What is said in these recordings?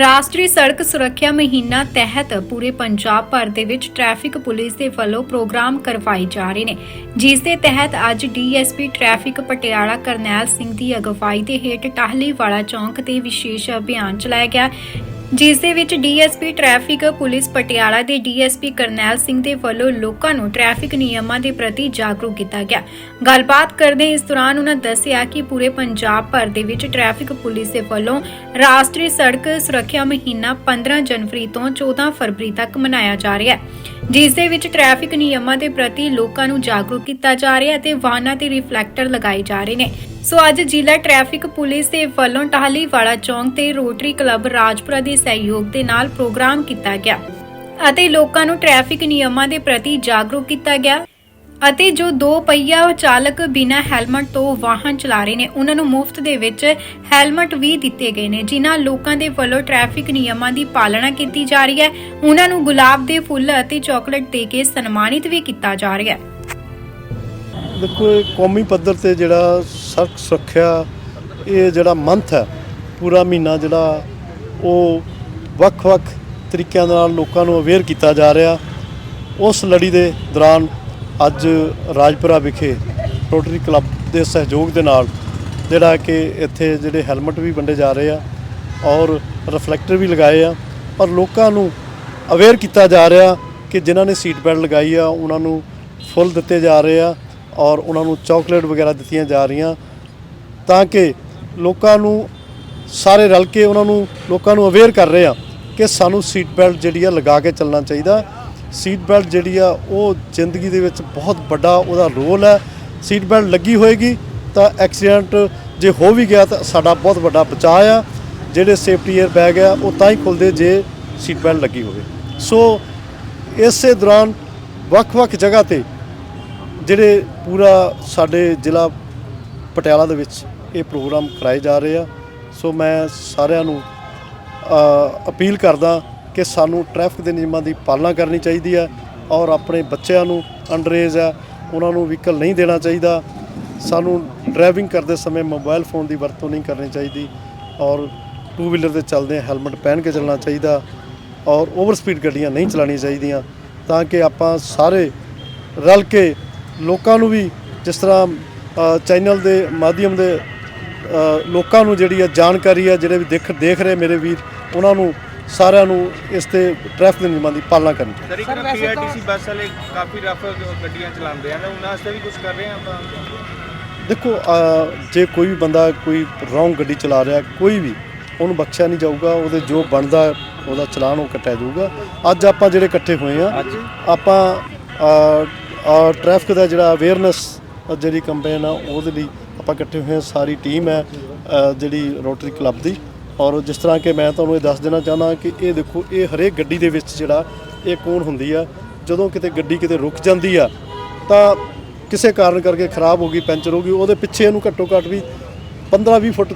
ਰਾਸ਼ਟਰੀ ਸੜਕ ਸੁਰੱਖਿਆ ਮਹੀਨਾ ਤਹਿਤ ਪੂਰੇ ਪੰਜਾਬ ਭਰ ਦੇ ਵਿੱਚ ਟ੍ਰੈਫਿਕ ਪੁਲਿਸ ਦੇ ਵੱਲੋਂ ਪ੍ਰੋਗਰਾਮ ਕਰਵਾਏ ਜਾ ਰਹੇ ਨੇ। ਜਿਸ ਦੇ ਤਹਿਤ ਅੱਜ D S P traffic Patiala Karnail Singh ਦੀ ਅਗਵਾਈ ਦੇ ਹੇਠ ਟਾਹਲੀਵਾਲਾ ਚੌਂਕ ਤੇ ਵਿਸ਼ੇਸ਼ ਅਭਿਆਨ ਚਲਾਇਆ ਗਿਆ। ਜਿਸ ਦੇ ਵਿੱਚ ਡੀਐਸਪੀ ਟ੍ਰੈਫਿਕ ਪੁਲਿਸ ਪਟਿਆਲਾ ਦੇ ਡੀਐਸਪੀ ਕਰਨੈਲ ਸਿੰਘ ਦੇ ਵੱਲੋਂ ਲੋਕਾਂ ਨੂੰ ਟ੍ਰੈਫਿਕ ਨਿਯਮਾਂ ਦੇ ਪ੍ਰਤੀ ਜਾਗਰੂਕ ਕੀਤਾ ਗਿਆ। ਗੱਲਬਾਤ ਕਰਦੇ ਇਸ ਦੌਰਾਨ ਉਹਨਾਂ ਦੱਸਿਆ ਕਿ ਪੂਰੇ ਪੰਜਾਬ ਭਰ ਦੇ ਵਿੱਚ ਟ੍ਰੈਫਿਕ ਪੁਲਿਸ ਦੇ ਵੱਲੋਂ ਰਾਸ਼ਟਰੀ ਸੜਕ ਸੁਰੱਖਿਆ ਮਹੀਨਾ 15 ਜਨਵਰੀ ਤੋਂ 14 ਫਰਵਰੀ ਤੱਕ ਮਨਾਇਆ ਜਾ ਰਿਹਾ ਹੈ। ਜਿਸ ਦੇ ਵਿੱਚ ਟ੍ਰੈਫਿਕ ਨਿਯਮਾਂ ਦੇ ਪ੍ਰਤੀ ਲੋਕਾਂ ਨੂੰ ਜਾਗਰੂਕ ਕੀਤਾ ਜਾ ਰਿਹਾ ਹੈ ਅਤੇ ਵਾਹਨਾਂ ਤੇ ਰਿਫਲੈਕਟਰ ਲਗਾਏ ਜਾ ਰਹੇ ਨੇ। ਸੋ ਅੱਜ ਜ਼ਿਲ੍ਹਾ ਟ੍ਰੈਫਿਕ ਪੁਲਿਸ ਦੇ ਵੱਲੋਂ ਟਾਹਲੀਵਾਲਾ ਚੌਂਕ ਤੇ ਰੋਟਰੀ ਕਲੱਬ ਰਾਜਪੁਰਾ ਦੇ ਸਹਿਯੋਗ ਦੇ ਨਾਲ ਪ੍ਰੋਗਰਾਮ ਕੀਤਾ ਗਿਆ ਅਤੇ ਲੋਕਾਂ ਨੂੰ ਟ੍ਰੈਫਿਕ ਨਿਯਮਾਂ ਦੇ ਪ੍ਰਤੀ ਜਾਗਰੂਕ ਕੀਤਾ ਗਿਆ ਅਤੇ ਜੋ ਦੋ ਪਹੀਆ ਚਾਲਕ ਬਿਨਾਂ ਹੈਲਮਟ ਤੋਂ ਵਾਹਨ ਚਲਾ ਰਹੇ ਨੇ, ਉਹਨਾਂ ਨੂੰ ਮੁਫਤ ਦੇ ਵਿੱਚ ਹੈਲਮਟ ਵੀ ਦਿੱਤੇ ਗਏ ਨੇ, ਜਿਨ੍ਹਾਂ ਲੋਕਾਂ ਦੇ ਵੱਲੋਂ ਟ੍ਰੈਫਿਕ ਨਿਯਮਾਂ ਦੀ ਪਾਲਣਾ ਕੀਤੀ ਜਾ ਰਹੀ ਹੈ। ਉਹਨਾਂ ਨੂੰ ਗੁਲਾਬ ਦੇ ਫੁੱਲ ਅਤੇ ਚਾਕਲੇਟ ਦੇ ਕੇ ਸਨਮਾਨਿਤ ਵੀ ਕੀਤਾ ਜਾ ਰਿਹਾ ਹੈ। ਦੇਖੋ, ਇਹ ਕੌਮੀ ਪੱਧਰ ਤੇ ਜਿਹੜਾ ਸੜਕ ਸੁਰੱਖਿਆ, ਇਹ ਜਿਹੜਾ ਮੰਥ ਹੈ, ਪੂਰਾ ਮਹੀਨਾ ਜਿਹੜਾ ਉਹ ਵੱਖ-ਵੱਖ ਤਰੀਕਿਆਂ ਦੇ ਨਾਲ ਲੋਕਾਂ ਨੂੰ ਅਵੇਅਰ ਕੀਤਾ ਜਾ ਰਿਹਾ। ਉਸ ਲੜੀ ਦੇ ਦੌਰਾਨ ਅੱਜ ਰਾਜਪੁਰਾ ਵਿਖੇ ਰੋਟਰੀ ਕਲੱਬ ਦੇ ਸਹਿਯੋਗ ਦੇ ਨਾਲ ਜਿਹੜਾ ਕਿ ਇੱਥੇ ਜਿਹੜੇ ਹੈਲਮਟ ਵੀ ਵੰਡੇ ਜਾ ਰਹੇ ਆ ਔਰ ਰਿਫਲੈਕਟਰ ਵੀ ਲਗਾਏ ਆ ਔਰ ਲੋਕਾਂ ਨੂੰ ਅਵੇਅਰ ਕੀਤਾ ਜਾ ਰਿਹਾ ਕਿ ਜਿਨ੍ਹਾਂ ਨੇ ਸੀਟ ਬੈਲਟ ਲਗਾਈ ਆ, ਉਹਨਾਂ ਨੂੰ ਫੁੱਲ ਦਿੱਤੇ ਜਾ ਰਹੇ ਆ। ਔਰ ਉਹਨਾਂ ਨੂੰ ਚਾਕਲੇਟ ਵਗੈਰਾ ਦਿੱਤੀਆਂ ਜਾ ਰਹੀਆਂ ਤਾਂ ਕਿ ਲੋਕਾਂ ਨੂੰ ਸਾਰੇ ਰਲ ਕੇ ਉਹਨਾਂ ਨੂੰ ਲੋਕਾਂ ਨੂੰ ਅਵੇਅਰ ਕਰ ਰਹੇ ਆ ਕਿ ਸਾਨੂੰ ਸੀਟ ਬੈਲਟ ਜਿਹੜੀ ਆ ਲਗਾ ਕੇ ਚੱਲਣਾ ਚਾਹੀਦਾ। ਸੀਟ ਬੈਲਟ ਜਿਹੜੀ ਆ, ਉਹ ਜ਼ਿੰਦਗੀ ਦੇ ਵਿੱਚ ਬਹੁਤ ਵੱਡਾ ਉਹਦਾ ਰੋਲ ਹੈ। ਸੀਟ ਬੈਲਟ ਲੱਗੀ ਹੋਏਗੀ ਤਾਂ ਐਕਸੀਡੈਂਟ ਜੇ ਹੋ ਵੀ ਗਿਆ ਤਾਂ ਸਾਡਾ ਬਹੁਤ ਵੱਡਾ ਬਚਾਅ ਆ। ਜਿਹੜੇ ਸੇਫਟੀ 에ਅਰ ਬੈਗ ਆ, ਉਹ ਤਾਂ ਹੀ ਖੁੱਲਦੇ ਜੇ ਸੀਟ ਬੈਲਟ ਲੱਗੀ ਹੋਵੇ। ਸੋ ਇਸੇ ਦੌਰਾਨ ਵੱਖ-ਵੱਖ ਜਗ੍ਹਾ ਤੇ ਜਿਹੜੇ ਪੂਰਾ ਸਾਡੇ ਜ਼ਿਲ੍ਹਾ ਪਟਿਆਲਾ ਦੇ ਵਿੱਚ ਇਹ ਪ੍ਰੋਗਰਾਮ ਕਰਾਏ ਜਾ ਰਹੇ ਆ। ਸੋ ਮੈਂ ਸਾਰਿਆਂ ਨੂੰ ਅਪੀਲ ਕਰਦਾ ਕਿ ਸਾਨੂੰ ਟ੍ਰੈਫਿਕ ਦੇ ਨਿਯਮਾਂ ਦੀ ਪਾਲਣਾ ਕਰਨੀ ਚਾਹੀਦੀ ਹੈ ਔਰ ਆਪਣੇ ਬੱਚਿਆਂ ਨੂੰ ਅੰਡਰੇਜ ਆ, ਉਹਨਾਂ ਨੂੰ ਵਹੀਕਲ ਨਹੀਂ ਦੇਣਾ ਚਾਹੀਦਾ। ਸਾਨੂੰ ਡਰਾਈਵਿੰਗ ਕਰਦੇ ਸਮੇਂ ਮੋਬਾਈਲ ਫੋਨ ਦੀ ਵਰਤੋਂ ਨਹੀਂ ਕਰਨੀ ਚਾਹੀਦੀ ਔਰ ਟੂ ਵੀਲਰ ਤੇ ਚੱਲਦੇ ਹੈਲਮਟ ਪਹਿਨ ਕੇ ਚੱਲਣਾ ਚਾਹੀਦਾ ਔਰ ਓਵਰ ਸਪੀਡ ਗੱਡੀਆਂ ਨਹੀਂ ਚਲਾਉਣੀਆਂ ਚਾਹੀਦੀਆਂ ਤਾਂ ਕਿ ਆਪਾਂ ਸਾਰੇ ਰਲ ਕੇ ਲੋਕਾਂ ਨੂੰ ਵੀ ਜਿਸ ਤਰ੍ਹਾਂ ਚੈਨਲ ਦੇ ਮਾਧਿਅਮ ਦੇ ਲੋਕਾਂ ਨੂੰ ਜਿਹੜੀ ਹੈ ਜਾਣਕਾਰੀ ਹੈ ਜਿਹੜੇ ਵੀ ਦੇਖ ਦੇਖ ਰਹੇ ਮੇਰੇ ਵੀਰ ਉਹਨਾਂ ਨੂੰ ਸਾਰਿਆਂ ਨੂੰ ਇਸ ਤੇ ਟ੍ਰੈਫਿਕ ਦੇ ਨਿਯਮਾਂ ਦੀ ਪਾਲਣਾ ਕਰਨੀ ਚਾਹੀਦੀ। ਸਰ ਇੱਕ ਪੀਆਰਟੀਸੀ ਬੱਸ ਵਾਲੇ ਕਾਫੀ ਰਫ ਗੱਡੀਆਂ ਚਲਾਉਂਦੇ ਆ ਨਾ ਉਹਨਾਂ ਵਾਸਤੇ ਵੀ ਕੁਝ ਕਰ ਰਹੇ ਆ ਆਪਾਂ? ਦੇਖੋ ਜੇ ਕੋਈ ਵੀ ਬੰਦਾ ਕੋਈ ਰੌਂਗ ਗੱਡੀ ਚਲਾ ਰਿਹਾ ਕੋਈ ਵੀ ਉਹਨੂੰ ਬਖਸ਼ਿਆ ਨਹੀਂ ਜਾਊਗਾ ਉਹਦੇ ਜੋ ਬਣਦਾ ਉਹਦਾ ਚਲਾਨ ਉਹ ਕੱਟਿਆ ਜਾਊਗਾ। ਅੱਜ ਆਪਾਂ ਜਿਹੜੇ ਇਕੱਠੇ ਹੋਏ ਆ ਆਪਾਂ ਟ੍ਰੈਫਿਕ ਦਾ ਜਿਹੜਾ ਅਵੇਅਰਨੈਸ ਜਿਹੜੀ ਕੰਪੇਨ ਆ, ਉਹਦੇ ਲਈ ਆਪਾਂ ਇਕੱਠੇ ਹੋਏ ਆ ਸਾਰੀ ਟੀਮ ਹੈ ਜਿਹੜੀ ਰੋਟਰੀ ਕਲੱਬ ਦੀ। ਔਰ ਜਿਸ ਤਰ੍ਹਾਂ ਕਿ ਮੈਂ ਤੁਹਾਨੂੰ ਇਹ ਦੱਸ ਦੇਣਾ ਚਾਹੁੰਦਾ ਕਿ ਇਹ ਦੇਖੋ, ਇਹ ਹਰੇਕ ਗੱਡੀ ਦੇ ਵਿੱਚ ਜਿਹੜਾ ਇਹ ਕੌਣ ਹੁੰਦੀ ਆ, ਜਦੋਂ ਕਿਤੇ ਗੱਡੀ ਕਿਤੇ ਰੁਕ ਜਾਂਦੀ ਆ, ਤਾਂ ਕਿਸੇ ਕਾਰਨ ਕਰਕੇ ਖਰਾਬ ਹੋ ਗਈ, ਪੈਂਚਰ ਹੋ ਗਈ, ਉਹਦੇ ਪਿੱਛੇ ਇਹਨੂੰ ਘੱਟੋ ਘੱਟ ਵੀ 15-20 ਫੁੱਟ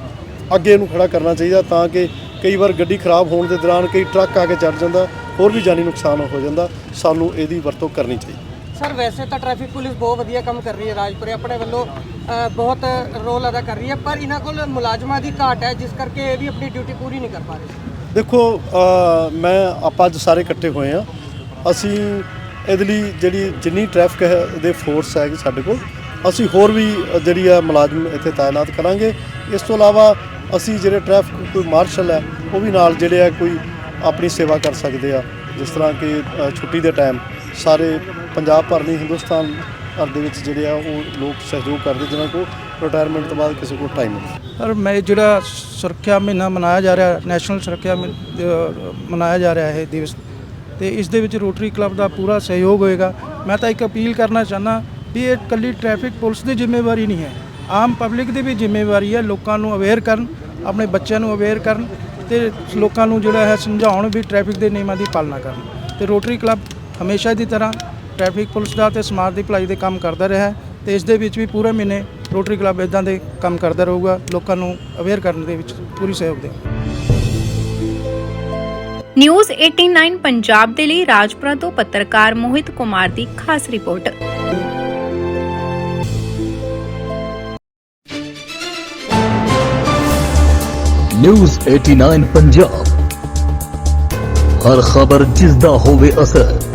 ਅੱਗੇ ਇਹਨੂੰ ਖੜਾ ਕਰਨਾ ਚਾਹੀਦਾ ਤਾਂ ਕਿ ਕਈ ਵਾਰ ਗੱਡੀ ਖਰਾਬ ਹੋਣ ਦੇ ਦੌਰਾਨ ਕਈ ਟਰੱਕ ਆ ਕੇ ਚੜ ਜਾਂਦਾ, ਹੋਰ ਵੀ ਜਾਨੀ ਨੁਕਸਾਨ ਹੋ ਜਾਂਦਾ, ਸਾਨੂੰ ਇਹਦੀ ਵਰਤੋਂ ਕਰਨੀ ਚਾਹੀਦੀ। ਸਰ ਵੈਸੇ ਤਾਂ ਟ੍ਰੈਫਿਕ ਪੁਲਿਸ ਬਹੁਤ ਵਧੀਆ ਕੰਮ ਕਰ ਰਹੀ ਹੈ ਰਾਜਪੁਰੇ ਆਪਣੇ ਵੱਲੋਂ ਅ, ਬਹੁਤ ਰੋਲ ਅਦਾ ਕਰ ਰਹੀ ਹੈ ਪਰ ਇਹਨਾਂ ਕੋਲ ਮੁਲਾਜ਼ਮਾਂ ਦੀ ਘਾਟ ਹੈ ਜਿਸ ਕਰਕੇ ਇਹ ਵੀ ਆਪਣੀ ਡਿਊਟੀ ਪੂਰੀ ਨਹੀਂ ਕਰ ਪਾ ਰਹੇ। ਦੇਖੋ ਅ, ਮੈਂ ਆਪਾਂ ਅੱਜ ਸਾਰੇ ਇਕੱਠੇ ਹੋਏ ਆ ਅਸੀਂ ਇਹਦੇ ਲਈ ਜਿਹੜੀ ਜਿੰਨੀ ਟ੍ਰੈਫਿਕ ਹੈ ਦੇ ਫੋਰਸ ਹੈਗੀ ਸਾਡੇ ਕੋਲ। ਅਸੀਂ ਹੋਰ ਵੀ ਅ, ਜਿਹੜੀ ਆ ਮੁਲਾਜ਼ਮ ਇੱਥੇ ਤਾਇਨਾਤ ਕਰਾਂਗੇ। ਇਸ ਤੋਂ ਇਲਾਵਾ ਅਸੀਂ ਜਿਹੜੇ ਟ੍ਰੈਫਿਕ ਕੋਈ ਮਾਰਸ਼ਲ ਹੈ ਉਹ ਵੀ ਨਾਲ ਜਿਹੜੇ ਆ ਕੋਈ ਆਪਣੀ ਸੇਵਾ ਕਰ ਸਕਦੇ ਆ। ਜਿਸ ਤਰ੍ਹਾਂ ਕਿ ਅ, ਛੁੱਟੀ ਦੇ ਟਾਈਮ ਸਾਰੇ ਪੰਜਾਬ ਭਰ ਨਹੀਂ ਹਿੰਦੁਸਤਾਨ ਭਰ ਦੇ ਵਿੱਚ ਜਿਹੜੇ ਆ ਉਹ ਲੋਕ ਸਹਿਯੋਗ ਕਰਦੇ, ਜਿਨ੍ਹਾਂ ਕੋਲ ਰਿਟਾਇਰਮੈਂਟ ਤੋਂ ਬਾਅਦ ਕਿਸੇ ਕੋਲ ਟਾਈਮ ਨਹੀਂ। ਸਰ, ਮੈਂ ਜਿਹੜਾ ਸੁਰੱਖਿਆ ਮਹੀਨਾ ਮਨਾਇਆ ਜਾ ਰਿਹਾ ਨੈਸ਼ਨਲ ਸੁਰੱਖਿਆ ਮਨਾਇਆ ਜਾ ਰਿਹਾ ਹੈ ਦਿਵਸ, ਤੇ ਇਸ ਦੇ ਵਿੱਚ ਰੋਟਰੀ ਕਲੱਬ ਦਾ ਪੂਰਾ ਸਹਿਯੋਗ ਹੋਏਗਾ। ਮੈਂ ਤਾਂ ਇੱਕ ਅਪੀਲ ਕਰਨਾ ਚਾਹੁੰਦਾ ਵੀ ਇਹ ਇਕੱਲੀ ਟ੍ਰੈਫਿਕ ਪੁਲਿਸ ਦੀ ਜ਼ਿੰਮੇਵਾਰੀ ਨਹੀਂ ਹੈ। ਆਮ ਪਬਲਿਕ ਦੀ ਵੀ ਜ਼ਿੰਮੇਵਾਰੀ ਹੈ ਲੋਕਾਂ ਨੂੰ ਅਵੇਅਰ ਕਰਨ, ਆਪਣੇ ਬੱਚਿਆਂ ਨੂੰ ਅਵੇਅਰ ਕਰਨ, ਤੇ ਲੋਕਾਂ ਨੂੰ ਜਿਹੜਾ ਹੈ ਸਮਝਾਉਣ ਵੀ ਟ੍ਰੈਫਿਕ ਦੇ ਨਿਯਮਾਂ ਦੀ ਪਾਲਣਾ ਕਰਨ। ਤੇ ਰੋਟਰੀ ਕਲੱਬ ਹਮੇਸ਼ਾ ਦੀ ਤਰ੍ਹਾਂ ਟ੍ਰੈਫਿਕ ਪੁਲਿਸ ਦਾ ਤੇ ਸਮਾਜ ਦੀ ਭਲਾਈ ਦੇ ਕੰਮ ਕਰਦਾ ਰਿਹਾ ਹੈ ਤੇ ਇਸ ਦੇ ਵਿੱਚ ਵੀ ਪੂਰੇ ਮਹੀਨੇ ਰੋਟਰੀ ਕਲੱਬ ਇਦਾਂ ਦੇ ਕੰਮ ਕਰਦਾ ਰਹੂਗਾ ਲੋਕਾਂ ਨੂੰ ਅਵੇਅਰ ਕਰਨ ਦੇ ਵਿੱਚ ਪੂਰੀ ਸਹਿਯੋਗ ਦੇਗਾ ਨਿਊਜ਼ 89 ਪੰਜਾਬ ਦੇ ਲਈ ਰਾਜਪੁਰਾ ਤੋਂ ਪੱਤਰਕਾਰ ਮੋਹਿਤ ਕੁਮਾਰ ਦੀ ਖਾਸ ਰਿਪੋਰਟ। ਨਿਊਜ਼ 89 ਪੰਜਾਬ। ਹਰ ਖਬਰ ਜਿਸ ਦਾ ਹੋਵੇ ਅਸਰ।